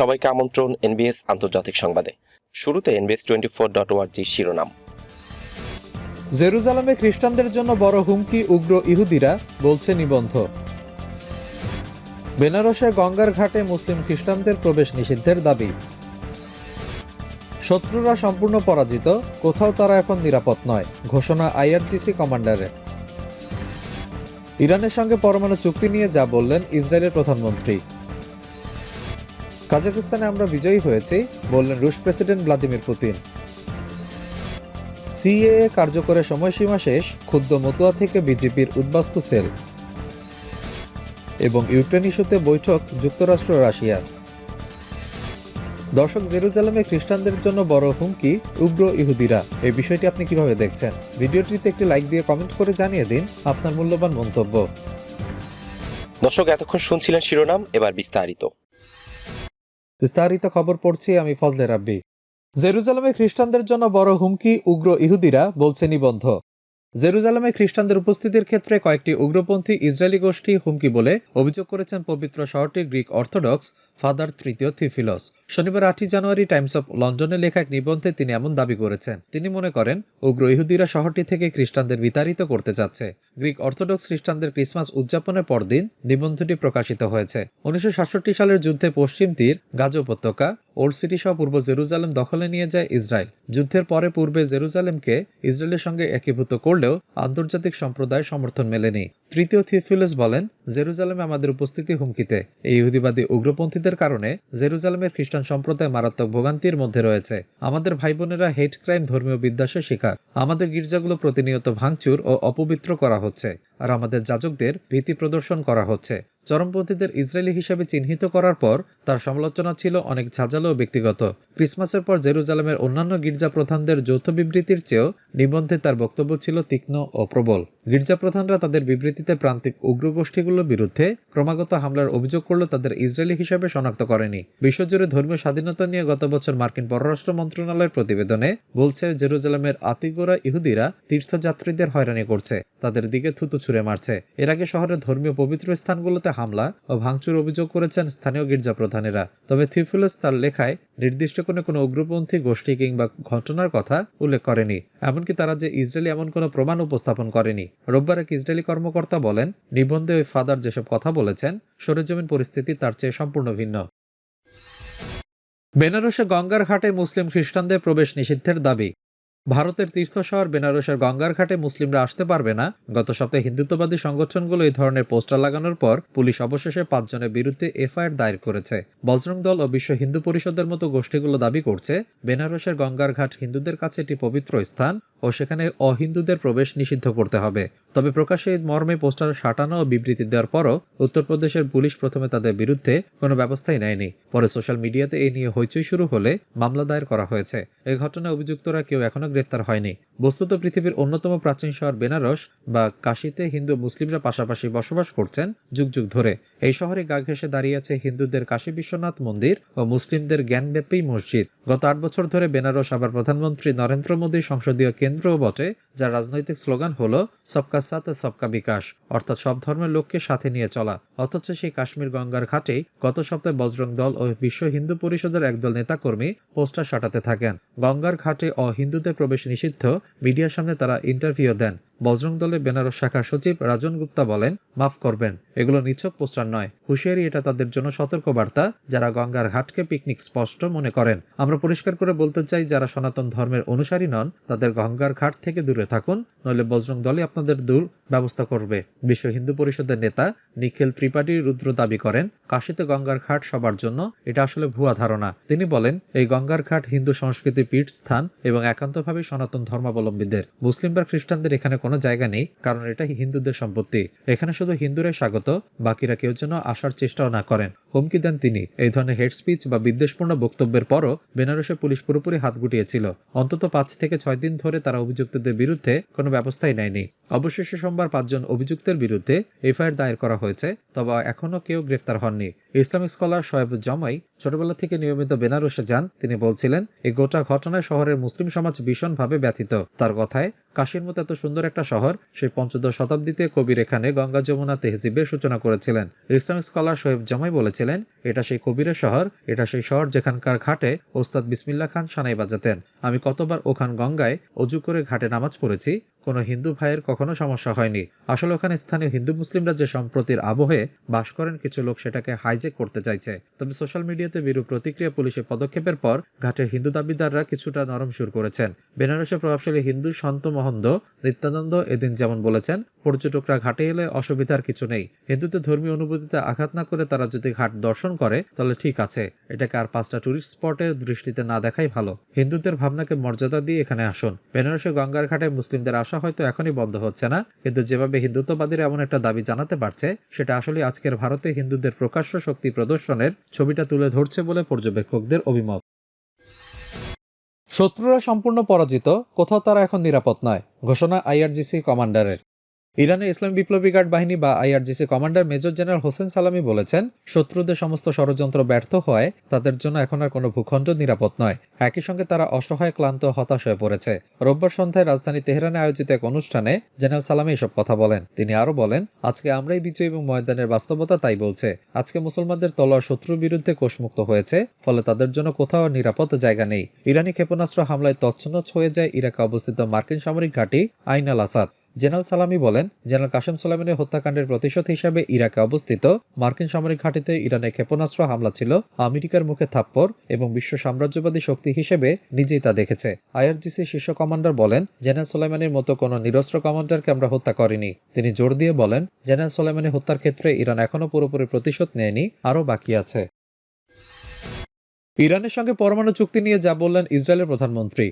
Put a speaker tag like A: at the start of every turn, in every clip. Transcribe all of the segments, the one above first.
A: সবাইকে আমন্ত্রণ এনবিএস আন্তর্জাতিক সংবাদে। শুরুতে এনবিএস টোয়েন্টি ফোর ডট ওয়ার্জি শিরোনাম।
B: জেরুজালামে খ্রিস্টানদের জন্য বড় হুমকি উগ্র ইহুদিরা বলছে নিবন্ধ। বেনারসে গঙ্গার ঘাটে মুসলিম খ্রিস্টানদের প্রবেশ নিষিদ্ধের দাবি। শত্রুরা সম্পূর্ণ পরাজিত, কোথাও তারা এখন নিরাপদ নয়, ঘোষণা আইআরজিসি কমান্ডারের। ইরানের সঙ্গে পরমাণু চুক্তি নিয়ে যা বললেন ইসরায়েলের প্রধানমন্ত্রী। কাজাকিস্তানে আমরা বিজয়ী হয়েছি, বললেন রুশ প্রেসিডেন্ট ভ্লাদিমির পুতিন। সিএএ কার্যকরের সময়সীমা শেষ, ক্ষুদ্র মতুয়া থেকে বিজেপির উদ্বাস্তু সেল। এবং ইউক্রেন ইস্যুতে বৈঠক, যুক্তরাষ্ট্র, রাশিয়া। দর্শক, জেরুজালেমে খ্রিস্টানদের জন্য বড় হুমকি, উগ্র ইহুদিরা। এই বিষয়টি আপনি কীভাবে দেখছেন? ভিডিওটিতে একটি লাইক দিয়ে কমেন্ট করে জানিয়ে দিন আপনার মূল্যবান মন্তব্য।
A: দর্শক, এতক্ষণ শুনছিলেন শিরোনাম, এবার বিস্তারিত।
B: বিস্তারিত খবর পড়ছি আমি ফজলে রাব্বি। জেরুজালেমে খ্রিস্টানদের জন্য বড় হুমকি উগ্র ইহুদিরা বলছে নিবন্ধ। জেরুজালেমে খ্রিস্টানদের উপস্থিতির ক্ষেত্রে কয়েকটি উগ্রপন্থী ইসরায়েলি গোষ্ঠী হুমকি বলে অভিযোগ করেছেন পবিত্র শহরটির গ্রিক অর্থোডক্স ফাদার তৃতীয় থিফিলস। শনিবার আটই জানুয়ারি টাইমস অফ লন্ডনে লেখা এক নিবন্ধে তিনি এমন দাবি করেছেন। তিনি মনে করেন, উগ্র ইহুদিরা শহরটি থেকে খ্রিস্টানদের বিতাড়িত করতে যাচ্ছে। গ্রিক অর্থোডক্স খ্রিস্টানদের ক্রিসমাস উদযাপনের পরদিন নিবন্ধটি প্রকাশিত হয়েছে। উনিশশো সাতষট্টি সালের যুদ্ধে পশ্চিম তীর, গাজ উপত্যকা, ওল্ড সিটি সহ পূর্ব জেরুজালেম দখলে নিয়ে যায় ইসরায়েল। যুদ্ধের পরে পূর্বে জেরুজালেমকে ইসরায়েলের সঙ্গে একীভূত করলেও আন্তর্জাতিক সম্প্রদায় সমর্থন মেলেনি। তৃতীয় থিফিলস বলেন, জেরুজালেমে আমাদের উপস্থিতি হুমকিতে। এই ইহুদিবাদী উগ্রপন্থীদের কারণে জেরুজালেমের খ্রিস্টান সম্প্রদায় মারাত্মক ভোগান্তির মধ্যে রয়েছে। আমাদের ভাই বোনেরা হেট ক্রাইম ধর্মীয় বিদ্বেষের শিকার। আমাদের গির্জাগুলো প্রতিনিয়ত ভাঙচুর ও অপবিত্র করা হচ্ছে। আর আমাদের যাজকদের ভীতি প্রদর্শন করা হচ্ছে। চরমপন্থীদের ইসরায়েলি হিসেবে চিহ্নিত করার পর তার সমালোচনা ছিল অনেক ঝাঁঝালো ও ব্যক্তিগত। ক্রিসমাসের পর জেরুজালেমের অন্যান্য গির্জা প্রধানদের যৌথ বিবৃতির চেয়েও নিবন্ধে তার বক্তব্য ছিল তীক্ষ্ণ ও প্রবল। গির্জা প্রধানরা তাদের বিবৃতিতে প্রান্তিক উগ্রগোষ্ঠীগুলোর বিরুদ্ধে ক্রমাগত হামলার অভিযোগ করলেও তাদের ইসরায়েলি হিসেবে শনাক্ত করেনি। বিশ্বজুড়ে ধর্মীয় স্বাধীনতা নিয়ে গত বছর মার্কিন পররাষ্ট্র মন্ত্রণালয়ের প্রতিবেদনে বলছে, জেরুজালেমের আতিগোরা ইহুদিরা তীর্থযাত্রীদের হয়রানি করছে, তাদের দিকে থুতু ছুঁড়ে মারছে। এর আগে শহরের ধর্মীয় পবিত্র স্থানগুলোতে হামলা ও ভাঙচুর অভিযোগ করেছেন স্থানীয় গির্জা প্রধানেরা। তবে থিফুলস তার লেখায় নির্দিষ্ট কোনো কোনো উগ্রপন্থী গোষ্ঠী কিংবা ঘটনার কথা উল্লেখ করেনি। এমনকি তারা যে ইসরায়েলি এমন কোনো প্রমাণ উপস্থাপন করেনি। রোববার এক ইসরায়েলি কর্মকর্তা বলেন, নিবন্ধে ওই ফাদার যেসব কথা বলেছেন, সরেজমিন পরিস্থিতি তার চেয়ে সম্পূর্ণ ভিন্ন। বেনারসে গঙ্গার ঘাটে মুসলিম খ্রিস্টানদের প্রবেশ নিষিদ্ধের দাবি। ভারতের তীর্থ শহর বেনারসের গঙ্গার ঘাটে মুসলিমরা আসতে পারবে না। গত সপ্তাহে হিন্দুত্ববাদী সংগঠনগুলো এই ধরনের পোস্টার লাগানোর পর পুলিশ অবশেষে পাঁচজনের বিরুদ্ধে এফআইআর দায়ের করেছে। বজরং দল ও বিশ্ব হিন্দু পরিষদের মতো গোষ্ঠীগুলো দাবি করছে, বেনারসের গঙ্গার ঘাট হিন্দুদের কাছে একটি পবিত্র স্থান ও সেখানে অহিন্দুদের প্রবেশ নিষিদ্ধ করতে হবে। তবে প্রকাশ্যে এই মর্মে পোস্টার সাটানো ও বিবৃতি দেওয়ার পরও উত্তরপ্রদেশের পুলিশ প্রথমে তাদের বিরুদ্ধে কোনো ব্যবস্থাই নেয়নি। পরে সোশ্যাল মিডিয়াতে এই নিয়ে হইচই শুরু হলে মামলা দায়ের করা হয়েছে। এই ঘটনায় অভিযুক্তরা কেউ এখনও গ্রেফতার হয়নি। বস্তুত পৃথিবীর অন্যতম প্রাচীন শহর বেনারস বা কাশিতে হিন্দু মুসলিমরা পাশাপাশি বসবাস করছেন যুগ যুগ ধরে। এই শহরে গা ঘেঁষে দাঁড়িয়ে আছে হিন্দুদের কাশী বিশ্বনাথ মন্দির ও মুসলিমদের জ্ঞানব্যাপী মসজিদ। গত আট বছর ধরে বেনারস আবার প্রধানমন্ত্রী নরেন্দ্র মোদী সংসদীয় কেন্দ্রও বটে, যার রাজনৈতিক স্লোগান হলো, সবকা সাথ, সবকা বিকাশ অর্থাৎ সব ধর্মের লোককে সাথে নিয়ে চলা। অথচ সেই কাশ্মীর গঙ্গার ঘাটে গত সপ্তাহে বজরং দল ও বিশ্ব হিন্দু পরিষদের একদল নেতাকর্মী পোস্টার সাটাতে থাকেন। গঙ্গার ঘাটে অহিন্দুদের প্রবেশ নিষিদ্ধ মিডিয়ার সামনে তারা ইন্টারভিউ দেন। বজরং দলের বেনারস শাখার সচিব রাজন গুপ্তা বলেন, মাফ করবেন, এগুলো নিছক পোস্টার নয়। হুঁশিয়ারি এটা তাদের জন্য সতর্ক বার্তা যারা গঙ্গার ঘাটকে পিকনিক স্পষ্ট মনে করেন। আমরা পরিষ্কার করে বলতে চাই, যারা সনাতন ধর্মের অনুসারী নন, তাদের গঙ্গার ঘাট থেকে দূরে থাকুন, নইলে বজরং দলই আপনাদের দূর ব্যবস্থা করবে। বিশ্ব হিন্দু পরিষদের নেতা নিখিল ত্রিপাঠী রুদ্র দাবি করেন, কাশিতে গঙ্গার ঘাট সবার জন্য, এটা আসলে ভুয়া ধারণা। তিনি বলেন, এই গঙ্গার ঘাট হিন্দু সংস্কৃতি পীঠ স্থান এবং একান্তভাবে সনাতন ধর্মাবলম্বীদের। মুসলিম বা খ্রিস্টানদের এখানে কোনো জায়গা নেই, কারণ এটা হিন্দুদের সম্পত্তি। এখানে শুধু হিন্দুরাই স্বাগত, বাকিরা কেউ যেন আসার চেষ্টাও না করেন। হুমকি দেন তিনি। এই ধরনের হেড স্পিচ বা বিদ্বেষপূর্ণ বক্তব্যের পরও বেনারসে পুলিশ পুরোপুরি হাত গুটিয়েছিল। অন্তত পাঁচ থেকে ছয় দিন ধরে তারা অভিযুক্তদের বিরুদ্ধে কোনো ব্যবস্থাই নেয়নি। অবশেষে সোমবার পাঁচজন অভিযুক্তের বিরুদ্ধে এফআইআর দায়ের করা হয়েছে, তবে এখনও কেউ গ্রেফতার হননি। ইসলামিক স্কলার শোয়েব জমাই ছোটবেলা থেকে নিয়মিত বেনারসে যান। তিনি বলছিলেন, এই গোটা ঘটনায় শহরের মুসলিম সমাজ ভীষণভাবে ব্যথিত। তার কথায়, কাশীর মতো এত সুন্দর একটা একটা শহর, সেই পঞ্চদশ শতাব্দীতে কবির এখানে গঙ্গা যমুনা তেহজিবের সূচনা করেছিলেন। ইসলাম স্কলার শোয়েব জামাই বলেছিলেন, এটা সেই কবিরের শহর, এটা সেই শহর যেখানকার ঘাটে ওস্তাদ বিসমিল্লা খান সানাই বাজাতেন। আমি কতবার ওখান গঙ্গায় অজু করে ঘাটে নামাজ পড়েছি কোনো হিন্দু ভাইয়ের কখনো সমস্যা হয়নি। আসলে ওখানে স্থানীয় হিন্দু মুসলিমরা যে সম্প্রতির আবহে বাস করেন, কিছু লোক সেটাকে হাইজেক করতে চাইছে। তবে সোশ্যাল মিডিয়াতে বিরূপ প্রতিক্রিয়া পুলিশের পদক্ষেপের পর ঘাটের হিন্দু দাবিদাররা কিছুটা নরম সুর করেছেন। বেনারসের প্রভাবশালী হিন্দু সন্ত মহন্দ নিত্যানন্দ এদিন যেমন বলেছেন পর্যটকরা ঘাটে এলে অসুবিধার কিছু নেই। হিন্দুদের ধর্মীয় অনুভূতিতে আঘাত না করে তারা যদি ঘাট দর্শন করে, তাহলে ঠিক আছে। এটাকে আর পাঁচটা টুরিস্ট স্পটের দৃষ্টিতে না দেখাই ভালো। হিন্দুদের ভাবনাকে মর্যাদা দিয়ে এখানে আসুন। বেনারসে গঙ্গার ঘাটে মুসলিমদের আসা হয়তো এখনই বন্ধ হচ্ছে না, কিন্তু যেভাবে হিন্দুত্ববাদীরা এমন একটা দাবি জানাতে পারছে, সেটা আসলে আজকের ভারতে হিন্দুদের প্রকাশ্য শক্তি প্রদর্শনের ছবিটা তুলে ধরছে বলে পর্যবেক্ষকদের অভিমত। শত্রুরা সম্পূর্ণ পরাজিত, কোথাও তারা এখন নিরাপদ নয়, ঘোষণা আইআরজিসি কমান্ডারের। ইরানের ইসলাম বিপ্লবী গার্ড বাহিনী বা IRGC commander major general Hossein Salami বলেছেন, শত্রুদের সমস্ত ষড়যন্ত্র ব্যর্থ হওয়ায় তাদের জন্য এখন আর কোনো ভূখণ্ড নিরাপদ নয়। একই সঙ্গে তারা অসহায়, ক্লান্ত, হতাশ হয়ে পড়েছে। রোববার সন্ধ্যায় রাজধানী তেহরানে আয়োজিত এক অনুষ্ঠানে জেনারেল সালামি এসব কথা বলেন। তিনি আরও বলেন, আজকে আমরাই বিজয়ী এবং ময়দানের বাস্তবতা তাই বলছে। আজকে মুসলমানদের তলোয়ার শত্রুর বিরুদ্ধে কোষমুক্ত হয়েছে, ফলে তাদের জন্য কোথাও নিরাপদ জায়গা নেই। ইরানি ক্ষেপণাস্ত্র হামলায় তছনছ হয়ে যায় ইরাকে অবস্থিত মার্কিন সামরিক ঘাঁটি আইন আল আসাদ। জেনারেল সালামি বলেন, জেনারেল কাশেম সোলাইমানের হত্যাকাণ্ডের প্রতিশোধ হিসাবে ইরাকে অবস্থিত মার্কিন সামরিক ঘাঁটিতে ইরানের ক্ষেপণাস্ত্র হামলা ছিল, আমেরিকার মুখে থাপ্পড় এবং বিশ্ব সাম্রাজ্যবাদী শক্তি হিসেবে নিজেই তা দেখেছে। আইআরজিসি শীর্ষ কমান্ডার বলেন, জেনারেল সোলাইমানের মতো কোনো নিরস্ত্র কমান্ডারকে আমরা হত্যা করিনি। তিনি জোর দিয়ে বলেন, জেনারেল সোলাইমানের হত্যার ক্ষেত্রে ইরান এখনও পুরোপুরি প্রতিশোধ নেয়নি, আরও বাকি আছে। ইরানের সঙ্গে পরমাণু চুক্তি নিয়ে যা বললেন ইসরায়েলের প্রধানমন্ত্রী।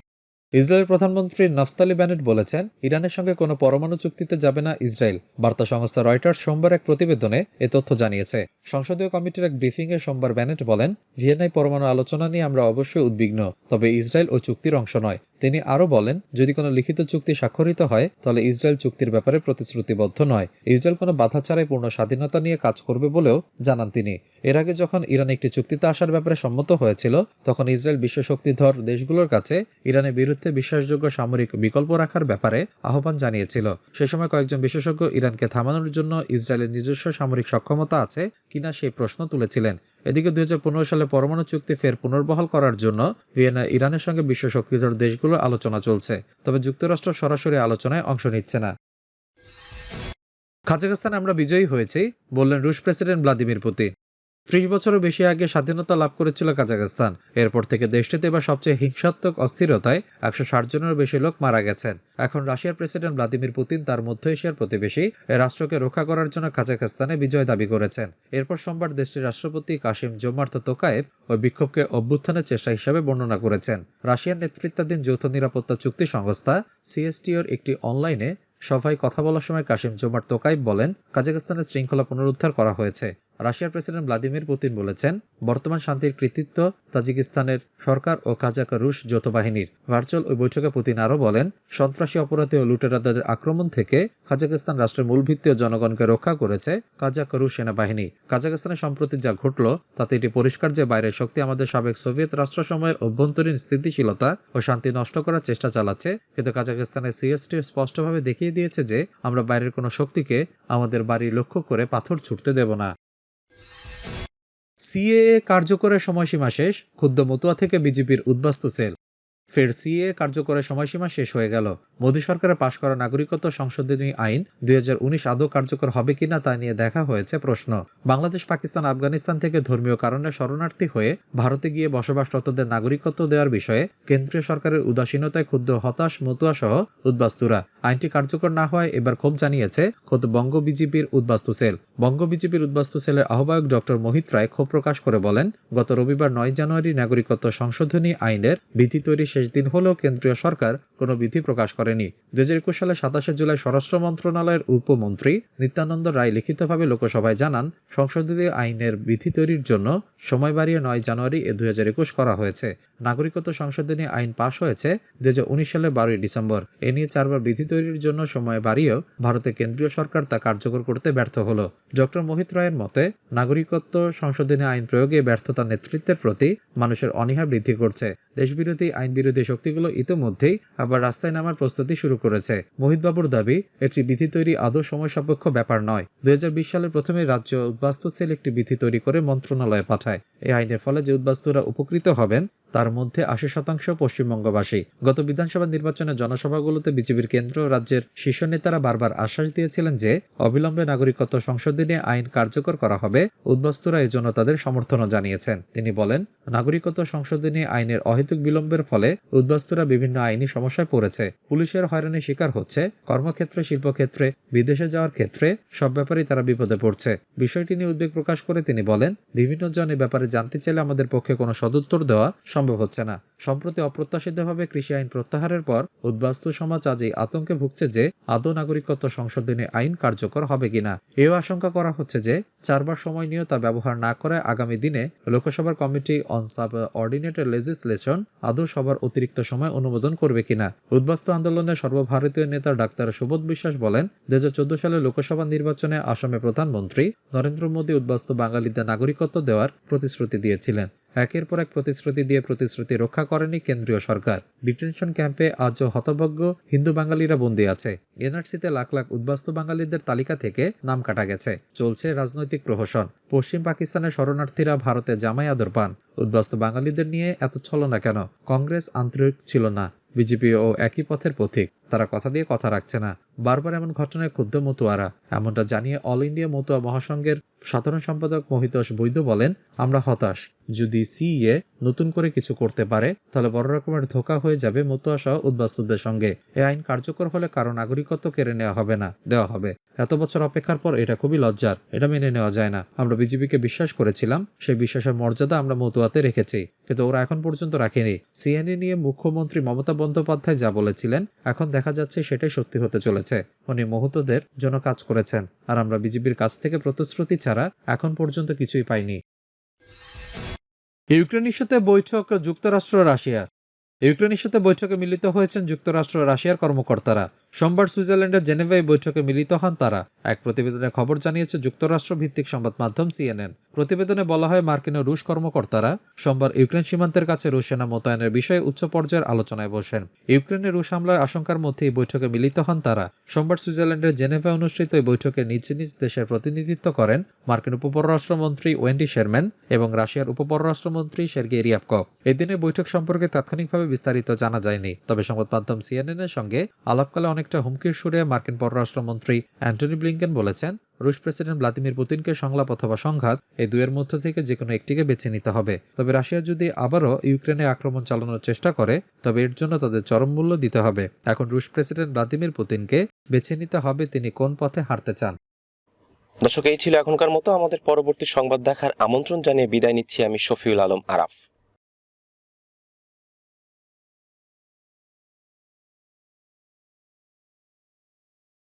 B: ইসরায়েলের প্রধানমন্ত্রী নাফতালি ব্যানেট বলেছেন, ইরানের সঙ্গে কোনো পরমাণু চুক্তিতে যাবে না ইসরায়েল। বার্তা সংস্থা রয়টার্স সোমবার এক প্রতিবেদনে এ তথ্য জানিয়েছে। সংসদীয় কমিটির এক ব্রিফিংয়ে সোমবার ব্যানেট বলেন, ভিয়েনায় পরমাণু আলোচনা নিয়ে আমরা অবশ্যই উদ্বিগ্ন, তবে ইসরায়েল ও চুক্তির অংশ নয়। তিনি আরও বলেন, যদি কোনো লিখিত চুক্তি স্বাক্ষরিত হয়, তাহলে ইসরায়েল চুক্তির ব্যাপারে প্রতিশ্রুতিবদ্ধ নয়। ইসরায়েল কোনো বাধা ছাড়াই পূর্ণ স্বাধীনতা নিয়ে কাজ করবে বলেও জানান তিনি। এর আগে যখন ইরান একটি চুক্তিতে আসার ব্যাপারে সম্মত হয়েছিল, তখন ইসরায়েল বিশ্ব শক্তিধর দেশগুলোর কাছে ইরানের বিরুদ্ধে বিশ্বাসযোগ্য সামরিক বিকল্প রাখার ব্যাপারে আহ্বান জানিয়েছিল। সে সময় কয়েকজন বিশেষজ্ঞ ইরানকে থামানোর জন্য ইসরায়েলের নিজস্ব সামরিক সক্ষমতা আছে কিনা সেই প্রশ্ন তুলেছিলেন। এদিকে দুই হাজার পনেরো সালে পরমাণু চুক্তি ফের পুনর্বহাল করার জন্য ভিয়েনা ইরানের সঙ্গে বিশ্ব শক্তিধর দেশগুলোর আলোচনা চলছে, তবে যুক্তরাষ্ট্র সরাসরি আলোচনায় অংশ নিচ্ছে না। কাজাখস্তানে আমরা বিজয়ী হয়েছি, বললেন রুশ প্রেসিডেন্ট ভ্লাদিমির পুতিন। ত্রিশ বছরের বেশি আগে স্বাধীনতা লাভ করেছিল কাজাখস্তান। এরপর থেকে দেশটিতে এবার সবচেয়ে হিংসাত্মক অস্থিরতায় একশো ষাট জনের বেশি লোক মারা গেছেন। এখন রাশিয়ার প্রেসিডেন্ট ভ্লাদিমির পুতিন তার মধ্য এশিয়ার প্রতিবেশী রাষ্ট্রকে রক্ষা করার জন্য কাজাখস্তানে বিজয় দাবি করেছেন। এরপর সোমবার দেশটির রাষ্ট্রপতি কাশিম জোমার্ত তোকায়েভ ওই বিক্ষোভকে অভ্যুত্থানের চেষ্টা হিসাবে বর্ণনা করেছেন। রাশিয়ার নেতৃত্বাধীন যৌথ নিরাপত্তা চুক্তি সংস্থা সিএসটিওর একটি অনলাইনে সভায় কথা বলার সময় কাশিম জোমার তোকাইব বলেন, কাজাখস্তানের শৃঙ্খলা পুনরুদ্ধার করা হয়েছে। রাশিয়ার প্রেসিডেন্ট ভ্লাদিমির পুতিন বলেছেন, বর্তমান শান্তির কৃতিত্ব তাজিকিস্তানের সরকার ও কাজাক রুশ যৌথ বাহিনীর ভার্চুয়াল ওই বৈঠকে পুতিন আরও বলেন, সন্ত্রাসী অপরাধী ও লুটেরাদের আক্রমণ থেকে কাজাকিস্তান রাষ্ট্রের মূল ভিত্তি ও জনগণকে রক্ষা করেছে কাজাক রুশ সেনাবাহিনী। কাজাকিস্তানে সম্প্রতি যা ঘটল, তাতে এটি পরিষ্কার যে বাইরের শক্তি আমাদের সাবেক সোভিয়েত রাষ্ট্রসমূহের অভ্যন্তরীণ স্থিতিশীলতা ও শান্তি নষ্ট করার চেষ্টা চালাচ্ছে। কিন্তু কাজাকিস্তানের সিএসটি স্পষ্টভাবে দেখিয়ে দিয়েছে যে, আমরা বাইরের কোনো শক্তিকে আমাদের বাড়ি লক্ষ্য করে পাথর ছুটতে দেব না। সিএএ কার্যকরের সময়সীমা শেষ ক্ষুদ্র মতুয়া থেকে বিজেপির উদ্বাস্তু সেল। ফের সিএ কার্যকরের সময়সীমা শেষ হয়ে গেল। মোদী সরকারের পাশ করা নাগরিকত্ব সংশোধনী আইন দুই আদৌ কার্যকর হবে কিনা তা নিয়ে দেখা হয়েছে প্রশ্ন। বাংলাদেশ, পাকিস্তান, আফগানিস্তান থেকে ধর্মীয় কারণে শরণার্থী হয়ে ভারতে গিয়ে বসবাসরতদের নাগরিকত্ব দেওয়ার বিষয়ে কেন্দ্রীয় সরকারের উদাসীনতায় ক্ষুদ্র হতাশ মতুয়া সহ উদ্বাস্তুরা। আইনটি কার্যকর না হয় এবার ক্ষোভ জানিয়েছে খোদ বঙ্গ বিজেপির উদ্বাস্তু সেল। বঙ্গ বিজেপির উদ্বাস্তু সেলের আহ্বায়ক ডক্টর মোহিত রায় ক্ষোভ প্রকাশ করে বলেন, গত রবিবার নয় জানুয়ারি নাগরিকত্ব সংশোধনী আইনের বিধি তৈরি শেষ দিন হলেও কেন্দ্রীয় সরকার কোনো বিধি প্রকাশ করেনি। দুই হাজার একুশ সালে সাতাশে জুলাই স্বরাষ্ট্র মন্ত্রণালয়ের উপমন্ত্রী নিত্যানন্দ রায় লিখিতভাবে লোকসভায় জানান, সংশোধিত আইনের বিধি তৈরির জন্য সময় বাড়িয়ে নয় জানুয়ারি এ দুই হাজার একুশ করা হয়েছে। নাগরিকত্ব সংশোধনী আইন পাশ হয়েছে দুই হাজার উনিশ সালে বারোই ডিসেম্বর। এ নিয়ে চারবার বিধি তৈরির জন্য সময় বাড়িয়েও ভারতের কেন্দ্রীয় সরকার তা কার্যকর করতে ব্যর্থ হলো। ডক্টর মোহিত রায়ের মতে, নাগরিকত্ব সংশোধনী আইন প্রয়োগে ব্যর্থতা নেতৃত্বের প্রতি মানুষের অনীহা বৃদ্ধি করছে। দেশবিরোধী আইন বিরোধী বিরোধী শক্তিগুলো ইতিমধ্যেই আবার রাস্তায় নামার প্রস্তুতি শুরু করেছে। মোহিতবাবুর দাবি, একটি বিধি তৈরি আদৌ সময় সাপেক্ষ ব্যাপার নয়। দুই সালের প্রথমে রাজ্য উদ্বাস্তু সেল একটি বিধি তৈরি করে মন্ত্রণালয়ে পাঠায়। এই আইনের ফলে যে উদ্বাস্তুরা উপকৃত হবেন তার মধ্যে আশি শতাংশ পশ্চিমবঙ্গবাসী। গত বিধানসভা নির্বাচনে জনসভাগুলোতে বিজেপির কেন্দ্র রাজ্যের শীর্ষ নেতারা বারবার আশ্বাস দিয়েছিলেন যে, অবিলম্বে নাগরিকত্ব সংশোধনী আইন কার্যকর করা হবে। উদ্বাস্তুরা এজন্য তাদের সমর্থনও জানিয়েছেন। তিনি বলেন, নাগরিকত্ব সংশোধনী আইনের অহেতুক বিলম্বের ফলে উদ্বাস্তুরা বিভিন্ন আইনি সমস্যায় পড়েছে। পুলিশের হয়রানির শিকার হচ্ছে, কর্মক্ষেত্রে, শিল্পক্ষেত্রে, বিদেশে যাওয়ার ক্ষেত্রে সব ব্যাপারেই তারা বিপদে পড়ছে। বিষয়টি নিয়ে উদ্বেগ প্রকাশ করে তিনি বলেন, বিভিন্ন জন এ ব্যাপারে জানতে চাইলে আমাদের পক্ষে কোনো সদুত্তর দেওয়া সম্ভব হচ্ছে না। সম্প্রতি অপ্রত্যাশিতভাবে কৃষি আইন প্রত্যাহারের পর উদ্বাস্তু সমাজ আজ এই আতঙ্কে ভুগছে যে আদৌ নাগরিকত্ব সংশোধনী আইন কার্যকর হবে কিনা। এও আশঙ্কা করা হচ্ছে যে চারবার সময় নিয়েও তা ব্যবহার না করে আগামী দিনে লোকসভার committee on subordinated legislation আদৌ সবার অতিরিক্ত সময় অনুমোদন করবে কিনা। উদ্বাস্তু আন্দোলনের সর্বভারতীয় নেতা ডাক্তার সুবোধ বিশ্বাস বলেন দু সালে লোকসভা নির্বাচনে আসামে প্রধানমন্ত্রী নরেন্দ্র মোদী উদ্বাস্তু বাঙালিদের নাগরিকত্ব দেওয়ার প্রতিশ্রুতি দিয়েছিলেন। একের পর এক প্রতিশ্রুতি দিয়ে প্রতিশ্রুতি রক্ষা করেনি কেন্দ্রীয় সরকার। ডিটেনশন ক্যাম্পে আজও হতভাগ্য হিন্দু বাঙালিরা বন্দী আছে। এনআরসিতে লাখ লাখ উদ্বাস্তু বাঙালিদের তালিকা থেকে নাম কাটা গেছে। চলছে রাজনৈতিক প্রহসন। পশ্চিম পাকিস্তানের শরণার্থীরা ভারতে জামাই আদর পান উদ্বাস্তু বাঙালিদের নিয়ে এত ছলনা কেন? কংগ্রেস আন্তরিক ছিল না। বিজেপি ও একই পথের পথিক তারা কথা দিয়ে কথা রাখছে না। বারবার এমন ঘটনায় ক্ষুব্ধ মতুয়ারা। এমনটা জানিয়ে অল ইন্ডিয়া মতুয়া মহাসংঘের সাধারণ সম্পাদক মহিতোষ বৈদ্য বলেন, আমরা হতাশ। যদি সিএ নতুন করে কিছু করতে পারে, তাহলে বড় রকমের ধোকা হয়ে যাবে মতুয়া সহ উদ্বাস্তুদের সঙ্গে। এই আইন কার্যকর হলে কারও নাগরিকত্ব কেড়ে নেওয়া হবে না, দেওয়া হবে। এত বছর অপেক্ষার পর এটা খুবই লজ্জার। এটা মেনে নেওয়া যায় না। আমরা বিজেপিকে বিশ্বাস করেছিলাম। সেই বিশ্বাসের মর্যাদা আমরা মতুয়াতে রেখেছি। কিন্তু ওরা এখন পর্যন্ত রাখেনি। সিএনএ নিয়ে মুখ্যমন্ত্রী মমতা বন্দ্যোপাধ্যায় যা বলেছিলেন, এখন দেখা যাচ্ছে সেটাই সত্যি হতে চলেছে। উনি মহতদের জন্য কাজ করেছেন, আর আমরা বিজেপির কাছ থেকে প্রতিশ্রুতি ছাড়া এখন পর্যন্ত কিছুই পাইনি। ইউক্রেনের সাথে বৈঠক যুক্তরাষ্ট্র রাশিয়া ইউক্রেন ইস্যুতে বৈঠকে মিলিত হয়েছেন যুক্তরাষ্ট্র রাশিয়ার কর্মকর্তারা। সোমবার সুইজারল্যান্ডের জেনেভায় বৈঠকে মিলিত হন তারা। এক প্রতিবেদনে খবর জানিয়েছে যুক্তরাষ্ট্র ভিত্তিক সংবাদ মাধ্যম সিএনএন। প্রতিবেদনে বলা হয়, মার্কিন ও রুশ কর্মকর্তারা সোমবার ইউক্রেন সীমান্তের কাছে রুশ সেনা মোতায়েনের বিষয়ে উচ্চ পর্যায়ের আলোচনায় বসেন। ইউক্রেনে রুশ হামলার আশঙ্কার মধ্যে এই বৈঠকে মিলিত হন তারা। সোমবার সুইজারল্যান্ডের জেনেভায় অনুষ্ঠিত এই বৈঠকে নিজ নিজ দেশের প্রতিনিধিত্ব করেন মার্কিন উপপররাষ্ট্রমন্ত্রী ওয়েন্ডি শেরম্যান এবং রাশিয়ার উপপররাষ্ট্রমন্ত্রী সের্গেই রিয়াপকভ। এদিনে বৈঠক সম্পর্কে তাৎক্ষণিকভাবে বিস্তারিত জানা যায়নি। তবে সংবাদ মাধ্যম সিএনএন এর সঙ্গে আলাপকালে অনেকটা হুমকির সুরে মার্কিন পররাষ্ট্রমন্ত্রী অ্যান্টনি ব্লিংকেন বলেছেন, রুশ প্রেসিডেন্ট ভ্লাদিমির পুতিনকে সংলাপ অথবা সংঘাত এই দুয়ের মধ্য থেকে যে কোনো একটিকে বেছে নিতে হবে। তবে রাশিয়া যদি আবারও ইউক্রেনে আক্রমণ চালানোর চেষ্টা করে, তবে এর জন্য তাদের চরম মূল্য দিতে হবে। এখন রুশ প্রেসিডেন্ট ভ্লাদিমির পুতিনকে বেছে নিতে হবে তিনি কোন পথে হাঁটতে চান।
A: দর্শক, এই ছিল এখনকার মতো। আমাদের পরবর্তী সংবাদ দেখার আমন্ত্রণ জানিয়ে বিদায় নিচ্ছি আমি শফিউল আলম আরাফ।